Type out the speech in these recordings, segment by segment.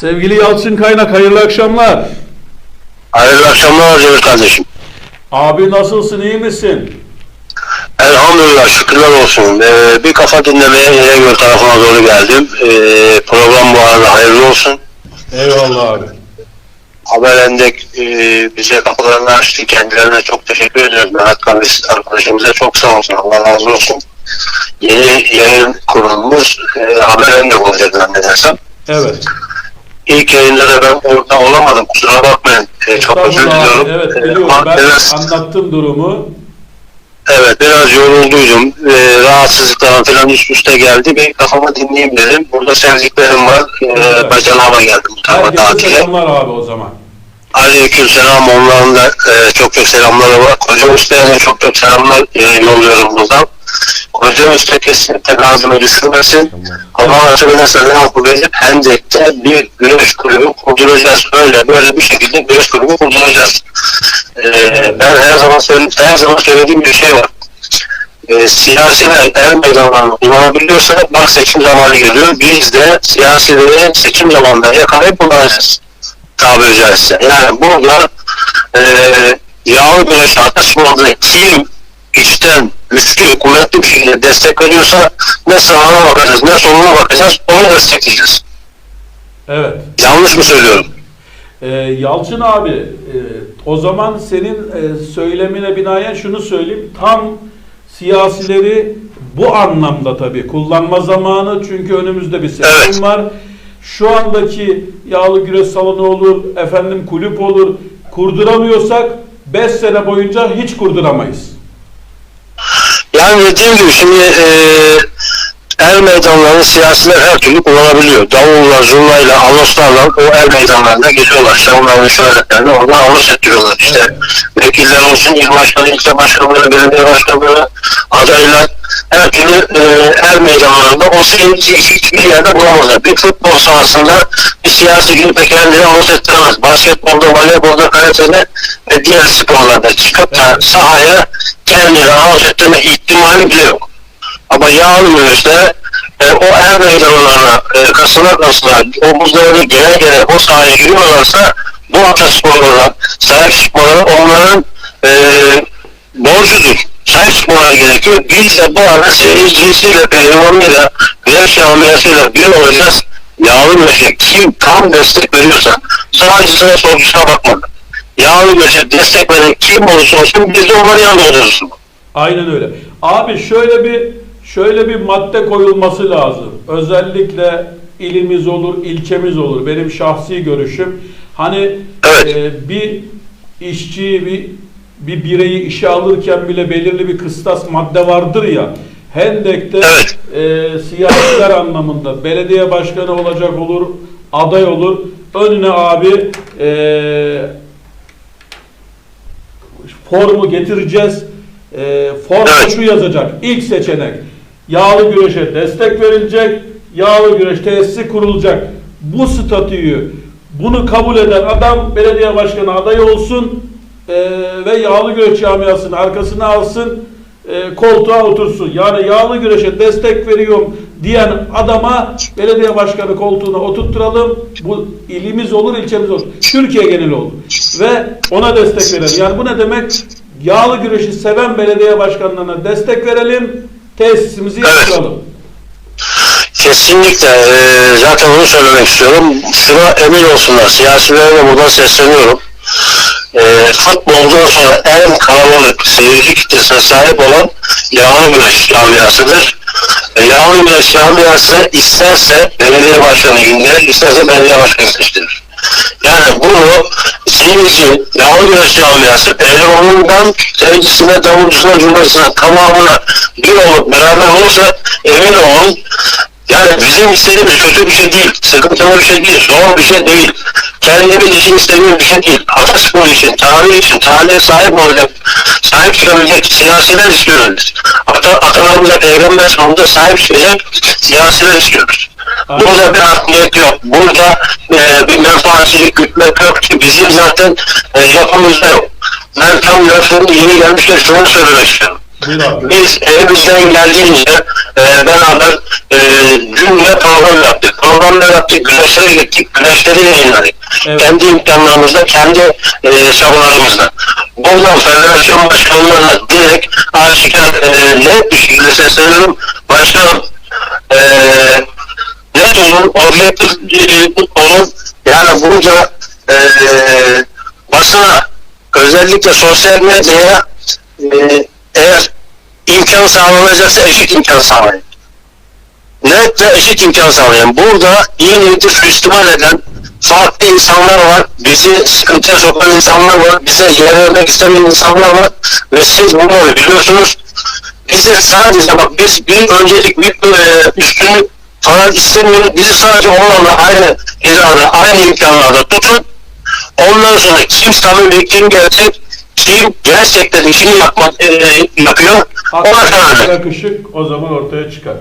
Sevgili Yalçın Kaynak hayırlı akşamlar. Hayırlı akşamlar Cemil kardeşim. Abi nasılsın iyi misin? Elhamdülillah şükürler olsun. Ee, bir kafa dinlemeye İnegöl tarafına doğru geldim. Ee, program bu arada hayırlı olsun. Eyvallah abi. Haber Endek e, bize kapılarını açtı. Kendilerine çok teşekkür ediyoruz. Mehmet kardeş arkadaşımıza çok sağ olsun. Allah razı olsun. Yeni yayın kurulmuş e, Haber Endek olacak zannedersem. Evet. İlk yayında da ben orada olamadım. Kusura bakmayın. Ee, çok özür diliyorum. Evet Ee, biliyorum ben biraz- anlattım durumu. Evet biraz yorulduydum. Ee, rahatsızlıklar falan üst üste geldi. Bir kafamı dinleyeyim dedim. Burada sevdiklerim var. Ee, bacanağıma geldim bu tarafa Herkese tatile. selamlar abi o zaman. Aleyküm selam. Onların da e, çok çok selamları var. Koca Usta'ya çok çok selamlar e, yolluyorum buradan. Koca Usta kesinlikle gazını düşürmesin. Allah nasip ederse ne yapacağız? Hendek'te bir güreş kulübü kurduracağız. Öyle böyle bir şekilde güreş kulübü kurduracağız. Ee, ben her zaman söylediğim, her zaman söylediğim bir şey var. Ee, siyasiler el meydanlarını kullanabiliyorsa bak seçim zamanı geliyor. Biz de siyasileri seçim zamanında yakalayıp kullanacağız. Tabiri caizse. Yani burada e, yağlı güreş tartışmalarında kim içten güçlü, kuvvetli bir şekilde destek veriyorsa ne sağına bakacağız ne soluna bakacağız onu destekleyeceğiz. Evet. Yanlış mı söylüyorum? Ee, Yalçın abi e, o zaman senin e, söylemine binaen şunu söyleyeyim. Tam siyasileri bu anlamda tabii kullanma zamanı çünkü önümüzde bir seçim Evet. var. Şu andaki yağlı güreş salonu olur, efendim kulüp olur. Kurduramıyorsak 5 sene boyunca hiç kurduramayız. Yani dediğim gibi şimdi e, el meydanlarını siyasiler her türlü kullanabiliyor. Davulla, zurnayla, anonslarla o el meydanlarına geliyorlar. İşte onların şöhretlerini oradan anons ettiriyorlar. İşte vekiller olsun, il başkanı, ilçe başkanları, belediye başkanları, adaylar her türlü e, el meydanlarında o seyirci hiçbir yerde bulamazlar. Bir futbol sahasında bir siyasi gibi kendini anons ettiremez. Basketbolda, voleybolda, karatede ve diğer sporlarda çıkıp da sahaya kendini anons ettirme ihtimali bile yok. Ama yağlı güreşte e, o el meydanlarına e, kasına kasına omuzlarını gere gere o sahaya giriyorlarsa bu atasporlara sahip sporlara onların e, borcudur. Sahip sporlara gerekiyor. Biz de bu arada seyircisiyle, pehlivanıyla, güreş camiasıyla bir olacağız. Yağlı güreşe kim tam destek veriyorsa sadece sana sorgusuna bakmadan. Yağlı güreşe destek veren kim olursa olsun biz de onların yanında olacağız. Aynen öyle. Abi şöyle bir şöyle bir madde koyulması lazım. Özellikle ilimiz olur, ilçemiz olur. Benim şahsi görüşüm. Hani Evet. e, bir işçi bir bir bireyi işe alırken bile belirli bir kıstas madde vardır ya. Hendek'te Evet. e, siyasiler anlamında belediye başkanı olacak olur, aday olur. Önüne abi e, formu getireceğiz. E, formda Evet. şu yazacak. İlk seçenek yağlı güreşe destek verilecek. Yağlı güreş tesisi kurulacak. Bu statüyü bunu kabul eden adam belediye başkanı adayı olsun e, ve yağlı güreş camiasını arkasına alsın e, koltuğa otursun. Yani yağlı güreşe destek veriyorum diyen adama belediye başkanı koltuğuna oturtturalım. Bu ilimiz olur, ilçemiz olur. Türkiye geneli olur. Ve ona destek verelim. Yani bu ne demek? Yağlı güreşi seven belediye başkanlarına destek verelim. Tesisimizi Evet. yaptıralım. Kesinlikle eee, zaten onu söylemek istiyorum. Şuna emin olsunlar. Siyasilere de buradan sesleniyorum. Eee futboldan sonra en kalabalık seyirci kitlesine sahip olan yağlı güreş camiasıdır. E, yağlı güreş camiası isterse belediye başkanı gönderir, isterse belediye başkanı seçtirir. Yani bunu seyirci, yağlı güreş camiası, pehlivanından seyircisine, davulcusuna, cumhurcusuna tamamına bir olup beraber olursa emin olun yani bizim istediğimiz kötü bir şey değil, sıkıntılı bir şey değil, zor bir şey değil. Kendimiz için istediğimiz bir şey değil. Ataspor için, tarih için, tarihe sahip olacak, sahip çıkabilecek siyasiler istiyoruz biz. Ata, atalarımıza peygamber sonunda sahip çıkacak siyasiler istiyoruz. Aynen. Burada bir hakimiyet yok. Burada e, bir menfaatçilik gütmek yok ki bizim zaten e, yapımızda yok. Ben tam lafın yeni gelmişken şunu söylemek istiyorum. Buyur abi. Biz elimizden geldiğince e, beraber e, dünle program yaptık. Programlar yaptık, güneşlere gittik, güneşleri yayınladık. Evet. Kendi imkanlarımızla, kendi e, çabalarımızla. Buradan federasyon başkanlarına direkt aşikar e, net bir şekilde sesleniyorum. Başkanım e, net olun, objektif e, olun. Yani burada e, basına özellikle sosyal medyaya e, eğer imkan sağlanacaksa eşit imkan sağlayın. Net ve eşit imkan sağlayın. Burada iyi niyeti suistimal eden farklı insanlar var. Bizi sıkıntıya sokan insanlar var. Bize yer vermek istemeyen insanlar var. Ve siz bunları biliyorsunuz. Bizi sadece bak biz bir öncelik bir e, üstünlük falan istemiyoruz. Bizi sadece onlarla aynı hizada, aynı imkanlarda tutun. Ondan sonra kim samimi, kim gerçek, kim gerçekten işini yapmak, e, yapıyor, verin. yakışık o zaman ortaya çıkar.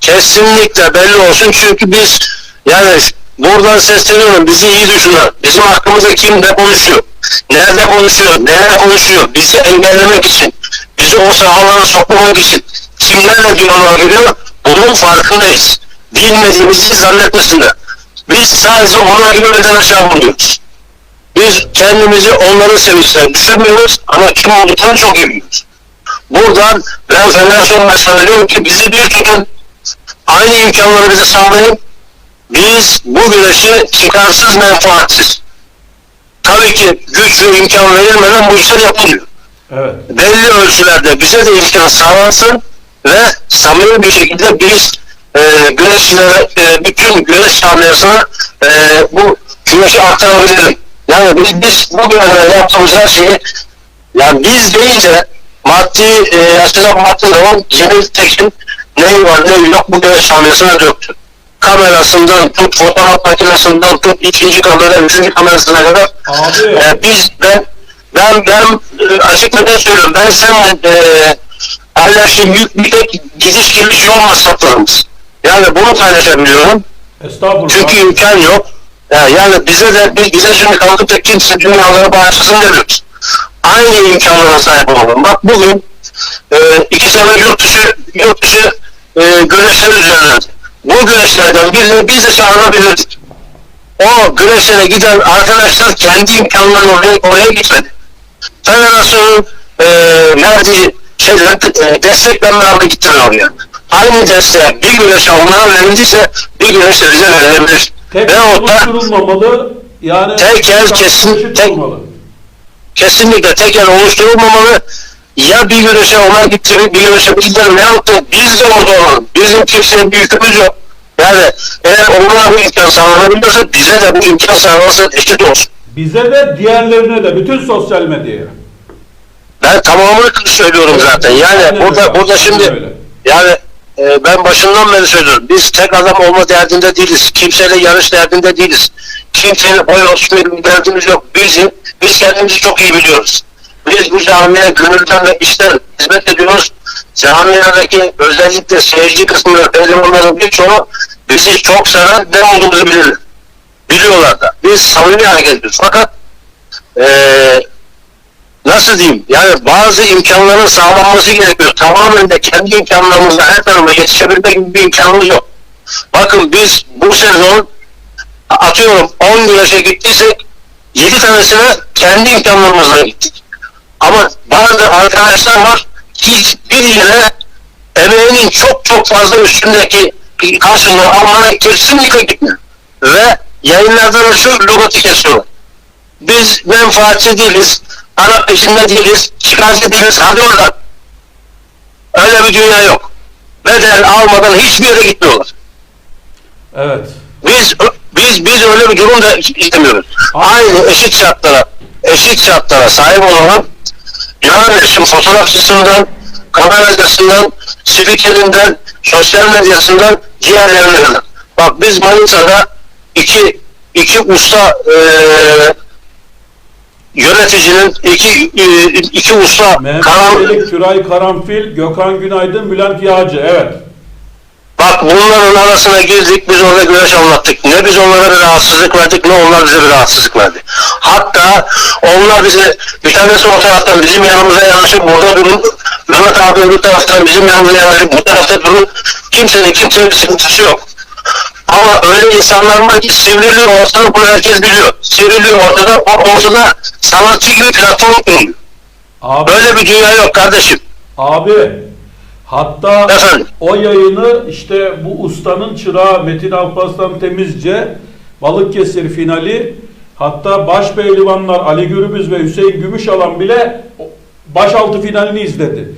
Kesinlikle belli olsun çünkü biz yani buradan sesleniyorum bizi iyi düşünün. Bizim hakkımızda kim ne konuşuyor? Nerede konuşuyor? Neler konuşuyor? Bizi engellemek için, bizi o sahalara sokmamak için kimlerle diyalog giriyor? Bunun farkındayız. Bilmediğimizi zannetmesinler. Biz sadece ona girmeden aşağı buluyoruz. Biz kendimizi onların sevinçlerine düşünmüyoruz ama kim olduklarını çok iyi biliyoruz. Buradan ben federasyon başkanı diyorum ki bizi bir tutun, aynı imkanları bize sağlayın. Biz bu güreşi çıkarsız menfaatsiz. Tabii ki güç ve imkan verilmeden bu işler yapılıyor. Evet. Belli ölçülerde bize de imkan sağlansın ve samimi bir şekilde biz e, güreşçilere, e, bütün güreş camiasına e, bu güreşi aktarabilirim. Yani biz, biz bugüne kadar yaptığımız her şeyi yani biz deyince maddi e, açıdan baktığı zaman Cemil Tekin neyi var neyi yok bu güreş camiasına döktü. Kamerasından tut, fotoğraf makinesinden tut, ikinci kamera, üçüncü kamerasına kadar Abi ee, biz ben ben ben e, açık neden söylüyorum. Ben sen e, paylaştığım yük bir tek gidiş geliş yol masraflarımız. Yani bunu paylaşabiliyorum. Çünkü imkan yok. Ya, yani bize de bize şimdi kalkıp da kimse dünyalara bağışlasın demiyoruz. Aynı imkanlara sahip olalım. Bak bugün e, iki sene yurt dışı yurt dışı e, güreşler düzenlendi. Bu güreşlerden birini biz de çağırabilirdik. O güreşlere giden arkadaşlar kendi imkanlarını oraya, oraya gitmedi. Federasyonun e, verdiği şeyler, e, desteklenmelerle gittiler oraya. Aynı desteğe bir güreş onlara verildiyse bir güreş de bize verilebilir. Tek Ve oluşturulmamalı. Yani Tek yer kesin- tek- olmalı. kesinlikle tekel oluşturulmamalı. Ya bir güreşe onlar gittirir, bir güreşe biz gidelim. Veyahut da biz de orada olalım. Bizim kimsenin bir yükümüz yok. Yani eğer onlara bu imkan sağlanabiliyorsa bize de bu imkan sağlansın, eşit olsun. Bize de diğerlerine de bütün sosyal medyaya. Ben tamamını söylüyorum zaten. Yani Aynen burada öyle, burada aynen şimdi öyle. yani e, ben başından beri söylüyorum. Biz tek adam olma derdinde değiliz. Kimseyle yarış derdinde değiliz. Kimsenin boy olsun derdimiz yok. Biz, biz kendimizi çok iyi biliyoruz. Biz bu camiye gönülden ve işten hizmet ediyoruz. Camilerdeki özellikle seyirci kısmında pehlivanların birçoğu bizi çok seven ne olduğumuzu bilirler. Biliyorlar da. Biz samimi hareket ediyoruz. Fakat eee nasıl diyeyim yani bazı imkanların sağlanması gerekiyor. Tamamen de kendi imkanlarımızla her tarafa yetişebilmek gibi bir imkanımız yok. Bakın biz bu sezon atıyorum 10 güreşe gittiysek 7 tanesine kendi imkanlarımızla gittik. Ama bazı arkadaşlar var hiçbir yere emeğinin çok çok fazla üstündeki karşılığı almaya kesinlikle gitmiyor. Ve yayınlardan şu logotu kesiyorlar biz menfaatçi değiliz, Arap peşinde değiliz, çıkarcı değiliz, hadi oradan. Öyle bir dünya yok. Bedel almadan hiçbir yere gitmiyorlar. Evet. Biz biz biz öyle bir durum da istemiyoruz. Aynı eşit şartlara, eşit şartlara sahip olalım. Şimdi fotoğrafçısından, kameracısından, spikerinden, sosyal medyasından diğerlerine kadar. Bak biz Manisa'da iki iki usta eee yöneticinin iki e, iki usta Mehmet karan, Karanfil, Gökhan Günaydın, Bülent Yağcı. Evet. bak bunların arasına girdik biz orada güreş anlattık. Ne biz onlara bir rahatsızlık verdik ne onlar bize bir rahatsızlık verdi. Hatta onlar bize bir tanesi o taraftan bizim yanımıza yanaşıp burada bunun Mehmet abi öbür taraftan bizim yanımıza yani bu tarafta durun. Kimsenin kimsenin bir sıkıntısı yok. Ama öyle insanlar var ki sivriliyor ortada bunu herkes biliyor. Sivriliyor ortada o ortada sanatçı gibi platform kuruluyor. Abi, Böyle bir dünya yok kardeşim. abi hatta Efendim? o yayını işte bu ustanın çırağı Metin Alparslan Temizce Balıkesir finali hatta baş pehlivanlar Ali Gürbüz ve Hüseyin Gümüşalan bile başaltı finalini izledi.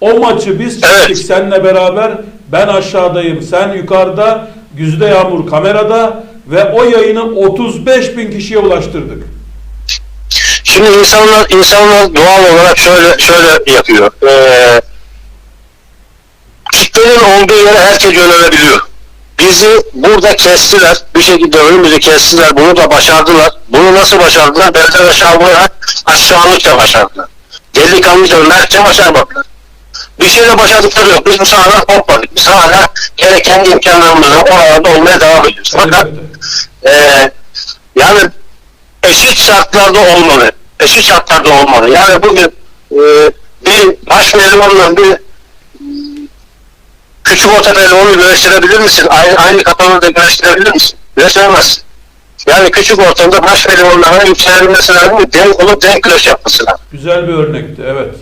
O maçı biz çektik Evet. seninle beraber. Ben aşağıdayım, sen yukarıda. Güzde Yağmur kamerada ve o yayını 35 bin kişiye ulaştırdık. Şimdi insanlar insanlar doğal olarak şöyle şöyle yapıyor. Ee, kitlenin olduğu yere herkes yönelebiliyor. Bizi burada kestiler. Bir şekilde önümüzü kestiler. Bunu da başardılar. Bunu nasıl başardılar? Benden aşağıya aşağılıkça başardılar. Delikanlıca, mertçe başarmadılar. Bir şeyle başardıkları yok. Biz bu sahadan kopmadık. Biz hala gene kendi imkanlarımızla oralarda olmaya devam ediyoruz. Fakat ee, yani eşit şartlarda olmalı. Eşit şartlarda olmalı. Yani bugün e, bir baş pehlivanla bir küçük orta pehlivanı güreştirebilir misin? Aynı, aynı kapanı da güreştirebilir misin? Güreştiremezsin. Yani küçük ortamda baş pehlivanların yükselebilmesi lazım. Denk olup denk güreş yapması lazım. Güzel bir örnekti, evet.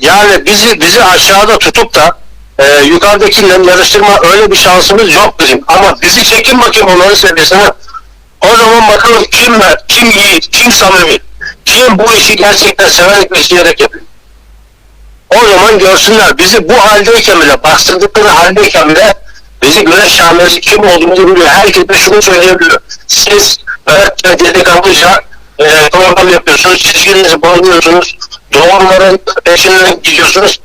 Yani bizi bizi aşağıda tutup da e, yukarıdakiyle yarıştırma öyle bir şansımız yok bizim. Ama bizi çekin bakayım onların seviyesine. O zaman bakalım kim kim yiğit, kim samimi, kim bu işi gerçekten severek ve isteyerek yapıyor. O zaman görsünler bizi bu haldeyken bile, bastırdıkları haldeyken bile bizi güneş şahanesi kim olduğumuzu biliyor. Herkes de şunu söyleyebiliyor. Siz evet delikanlıca e, program yapıyorsunuz, çizginizi bozuyorsunuz, doğruların peşinden gidiyorsunuz.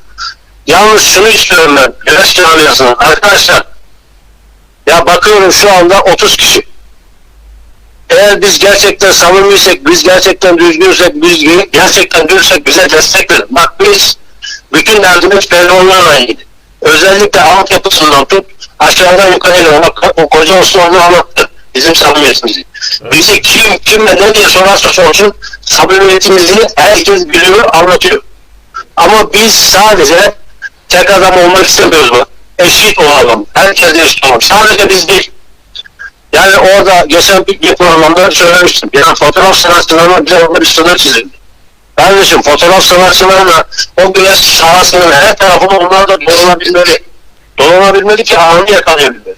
Yalnız şunu istiyorum ben, güneş camiasına. Arkadaşlar, ya bakıyorum şu anda 30 kişi. Eğer biz gerçekten samimiysek, biz gerçekten düzgünsek, biz gerçekten dürüstsek bize destek verin. Bak biz bütün derdimiz pehlivanlarla ilgili. Özellikle altyapısından tut, aşağıdan yukarıya bak o koca Osmanlı anlattı bizim samimiyetimizi. Bizi kim kime ne diye sorarsa sorsun samimiyetimizi herkes biliyor, anlatıyor. Ama biz sadece tek adam olmak istemiyoruz bak. Eşit olalım. Herkes eşit olalım. Sadece biz değil. Yani orada geçen bir, bir programda söylemiştim. Yani fotoğraf sanatçılarına bize orada bir sınır çizildi. Kardeşim fotoğraf sanatçılarına o güneş sahasının her tarafını onlar da dolanabilmeli. Dolanabilmeli ki anı yakalayabilmeli.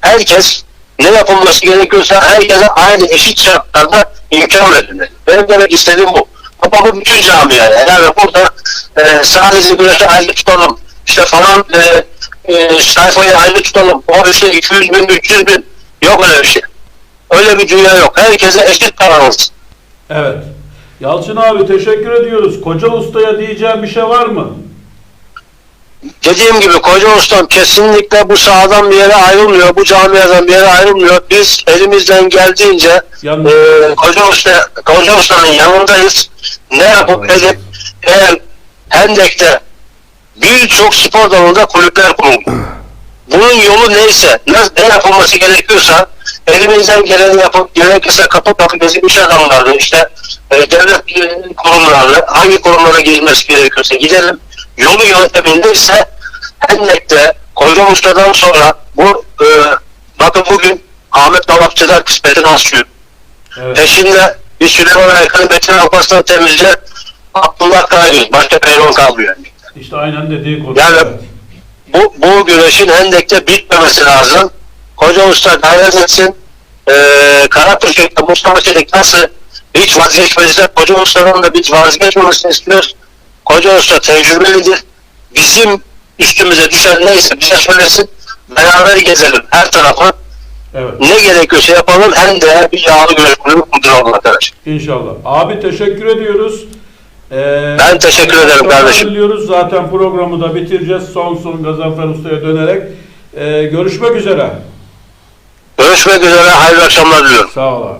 Herkes ne yapılması gerekiyorsa herkese aynı eşit şartlarda imkan verilmeli. Benim demek istediğim bu. Ama bu bütün camiaya. Yani burada e, sadece güneşe ayrı tutalım. İşte falan e, e, sayfayı ayrı tutalım. O işte 200 bin, 300 bin. Yok öyle bir şey. Öyle bir dünya yok. Herkese eşit davranılsın. Evet. Yalçın abi teşekkür ediyoruz. Koca ustaya diyeceğim bir şey var mı? Dediğim gibi Koca Ustam kesinlikle bu sahadan bir yere ayrılmıyor. Bu camiadan bir yere ayrılmıyor. Biz elimizden geldiğince Yalnız- e, Koca Usta, Koca Usta'nın yanındayız. Ne yapıp edip eğer Hendek'te birçok spor dalında kulüpler kuruldu. Bunun yolu neyse, ne, ne yapılması gerekiyorsa elimizden geleni yapıp gerekirse kapı kapı gezip iş adamlarını, işte e, devlet e, hangi kurumlara girmesi gerekiyorsa gidelim. Yolu yönteminde ise Hendek'te Koca Usta'dan sonra bu e, bakın bugün Ahmet Dolapçılar kısmetini asıyor. Evet. Peşinde bir Süleyman Aykan'ın Metin Alparslan temizle Abdullah Karagöz. Başka pehlivan kalmıyor. Yani. İşte aynen dediği konu. Yani-. Bu, bu güreşin Hendek'te bitmemesi lazım. Koca Usta gayret etsin. Ee, Karapürkek'te Mustafa Çelik nasıl hiç vazgeçmezse Koca Usta'nın da biz vazgeçmemesini istiyoruz. Koca Usta tecrübelidir. Bizim üstümüze düşen neyse bize söylesin. Beraber gezelim her tarafı. Evet. Ne gerekiyorsa yapalım. Hem de bir yağlı kulübü kurduralım arkadaş. İnşallah. Abi teşekkür ediyoruz. Ee, Ben teşekkür ederim kardeşim. Diliyoruz. Zaten programı da bitireceğiz. Son son Gazanfer Usta'ya dönerek. Ee, görüşmek üzere. Görüşmek üzere. Hayırlı akşamlar diliyorum. Sağ ol abi.